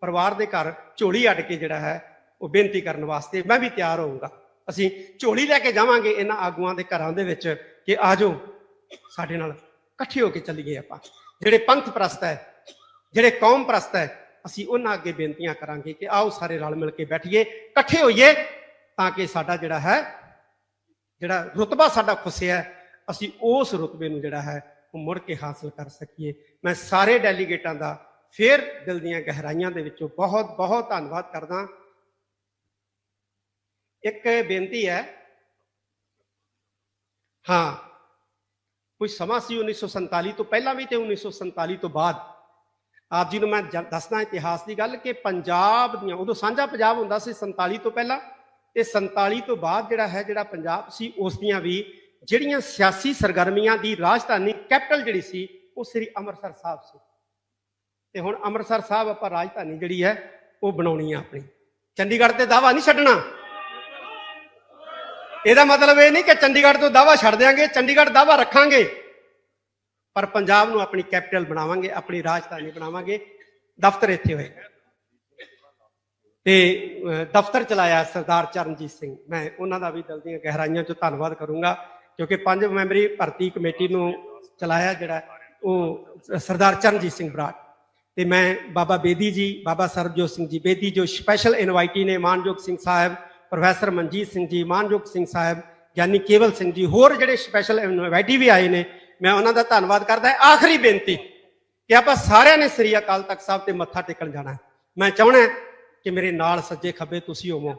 ਪਰਿਵਾਰ ਦੇ ਘਰ ਝੋਲੀ ਅੱਡ ਕੇ ਜਿਹੜਾ ਹੈ ਉਹ ਬੇਨਤੀ ਕਰਨ ਵਾਸਤੇ ਮੈਂ ਵੀ ਤਿਆਰ ਹੋਊਂਗਾ। ਅਸੀਂ ਝੋਲੀ ਲੈ ਕੇ ਜਾਵਾਂਗੇ ਇਹਨਾਂ ਆਗੂਆਂ ਦੇ ਘਰਾਂ ਦੇ ਵਿੱਚ ਕਿ ਆਜੋ ਸਾਡੇ ਨਾਲ ਇਕੱਠੇ ਹੋ ਕੇ ਚੱਲੀਏ ਆਪਾਂ। ਜਿਹੜੇ ਪੰਥ ਪ੍ਰਸਤ ਹੈ, ਜਿਹੜੇ ਕੌਮ ਪ੍ਰਸਤ ਹੈ, ਅਸੀਂ ਉਹਨਾਂ ਅੱਗੇ ਬੇਨਤੀਆਂ ਕਰਾਂਗੇ ਕਿ ਆਓ ਸਾਰੇ ਰਲ ਮਿਲ ਕੇ ਬੈਠੀਏ, ਇਕੱਠੇ ਹੋਈਏ ਤਾਂ ਕਿ ਸਾਡਾ ਜਿਹੜਾ ਹੈ, ਜਿਹੜਾ ਰੁਤਬਾ ਸਾਡਾ ਖੁੱਸਿਆ ਅਸੀਂ ਉਸ ਰੁਤਬੇ ਨੂੰ ਜਿਹੜਾ ਹੈ, ਉਹ ਮੁੜ ਕੇ ਹਾਸਲ ਕਰ ਸਕੀਏ। ਮੈਂ ਸਾਰੇ ਡੈਲੀਗੇਟਾਂ ਦਾ ਫਿਰ ਦਿਲ ਦੀਆਂ ਗਹਿਰਾਈਆਂ ਦੇ ਵਿੱਚੋਂ ਬਹੁਤ ਬਹੁਤ ਧੰਨਵਾਦ ਕਰਦਾ। ਇੱਕ ਬੇਨਤੀ ਹੈ। ਹਾਂ, ਕੋਈ ਸਮਾਂ ਸੀ 1947 ਤੋਂ, ਪਹਿਲਾਂ ਵੀ ਤੇ 1947 ਤੋਂ ਬਾਅਦ। ਆਪ ਜੀ ਨੂੰ ਮੈਂ ਜ- ਦੱਸਦਾ ਇਤਿਹਾਸ ਦੀ ਗੱਲ ਕਿ ਪੰਜਾਬ ਦੀਆਂ, ਉਦੋਂ ਸਾਂਝਾ ਪੰਜਾਬ ਹੁੰਦਾ ਸੀ 47 ਤੋਂ ਪਹਿਲਾਂ ਤੇ 47 ਤੋਂ ਬਾਅਦ ਜਿਹੜਾ ਹੈ, ਜਿਹੜਾ ਪੰਜਾਬ ਸੀ, ਉਸ ਦੀਆਂ ਵੀ ਜਿਹੜੀਆਂ ਸਿਆਸੀ ਸਰਗਰਮੀਆਂ ਦੀ ਰਾਜਧਾਨੀ ਕੈਪੀਟਲ ਜਿਹੜੀ ਸੀ, ਉਹ ਸ੍ਰੀ ਅੰਮ੍ਰਿਤਸਰ ਸਾਹਿਬ ਸੀ। ਤੇ ਹੁਣ ਅੰਮ੍ਰਿਤਸਰ ਸਾਹਿਬ ਆਪਾਂ ਰਾਜਧਾਨੀ ਜਿਹੜੀ ਹੈ, ਉਹ ਬਣਾਉਣੀ ਆ ਆਪਣੀ। ਚੰਡੀਗੜ੍ਹ ਤੇ ਦਾਵਾ ਨਹੀਂ ਛੱਡਣਾ। ਇਹਦਾ ਮਤਲਬ ਇਹ ਨਹੀਂ ਕਿ ਚੰਡੀਗੜ੍ਹ ਤੋਂ ਦਾਵਾ ਛੱਡ ਦਿਆਂਗੇ, ਚੰਡੀਗੜ੍ਹ ਦਾਵਾ ਰੱਖਾਂਗੇ। ਪਰ ਪੰਜਾਬ ਨੂੰ ਆਪਣੀ ਕੈਪੀਟਲ ਬਣਾਵਾਂਗੇ, ਆਪਣੀ ਰਾਜਧਾਨੀ ਬਣਾਵਾਂਗੇ। ਦਫ਼ਤਰ ਇੱਥੇ ਹੋਏਗਾ। ਤੇ ਦਫ਼ਤਰ ਚਲਾਇਆ ਸਰਦਾਰ ਚਰਨਜੀਤ ਸਿੰਘ। ਮੈਂ ਉਹਨਾਂ ਦਾ ਵੀ ਦਿਲ ਦੀਆਂ ਗਹਿਰਾਈਆਂ 'ਚੋਂ ਧੰਨਵਾਦ ਕਰੂੰਗਾ, ਕਿਉਂਕਿ ਪੰਜ ਮੈਂਬਰੀ ਭਰਤੀ ਕਮੇਟੀ ਨੂੰ ਚਲਾਇਆ ਜਿਹੜਾ, ਉਹ ਸਰਦਾਰ ਚਰਨਜੀਤ ਸਿੰਘ ਬਰਾੜ। ਤੇ ਮੈਂ ਬਾਬਾ ਬੇਦੀ ਜੀ, ਬਾਬਾ ਸਰਬਜੋਤ ਸਿੰਘ ਜੀ, ਬੇਦੀ ਜੋ ਸਪੈਸ਼ਲ ਇਨਵਾਈਟੀ ਨੇ, ਮਾਨਯੋਗ ਸਿੰਘ ਸਾਹਿਬ ਪ੍ਰੋਫੈਸਰ ਮਨਜੀਤ ਸਿੰਘ ਜੀ, ਮਾਨਯੋਗ ਸਿੰਘ ਸਾਹਿਬ, ਗਿਆਨੀ ਕੇਵਲ ਸਿੰਘ ਜੀ, ਹੋਰ ਜਿਹੜੇ ਸਪੈਸ਼ਲ ਇਨਵਾਈਟੀ ਵੀ ਆਏ ਨੇ, ਮੈਂ ਉਹਨਾਂ ਦਾ ਧੰਨਵਾਦ ਕਰਦਾ ਹਾਂ। ਆਖਰੀ ਬੇਨਤੀ ਕਿ ਆਪਾਂ ਸਾਰਿਆਂ ਨੇ ਸ੍ਰੀ ਅਕਾਲ ਤਖਤ ਸਾਹਿਬ ਤੇ ਮੱਥਾ ਟੇਕਣ ਜਾਣਾ ਮੈਂ ਚਾਹਣਾ ਕਿ ਮੇਰੇ ਨਾਲ ਸੱਜੇ ਖੱਬੇ ਤੁਸੀਂ ਹੋਵੋ।